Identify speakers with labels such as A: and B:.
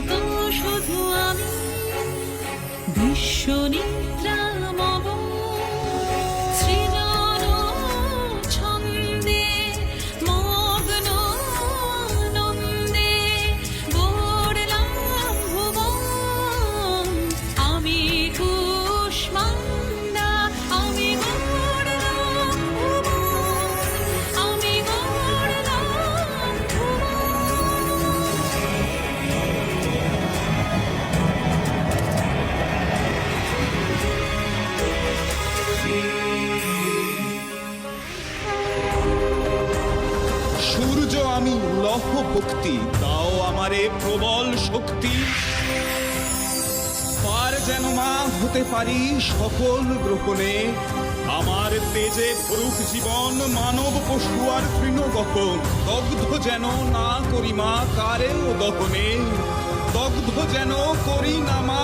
A: Thank you. আমি লহ ভক্তি দাও আমারে প্রবল শক্তি। আর যেন মা হতে পারি সকল গ্রহণে, আমার তেজে ভরুক জীবন মানব পশু আর তৃণগহন দগ্ধ যেন না করি মা কারেও দহনে। দগ্ধ যেন করি না মা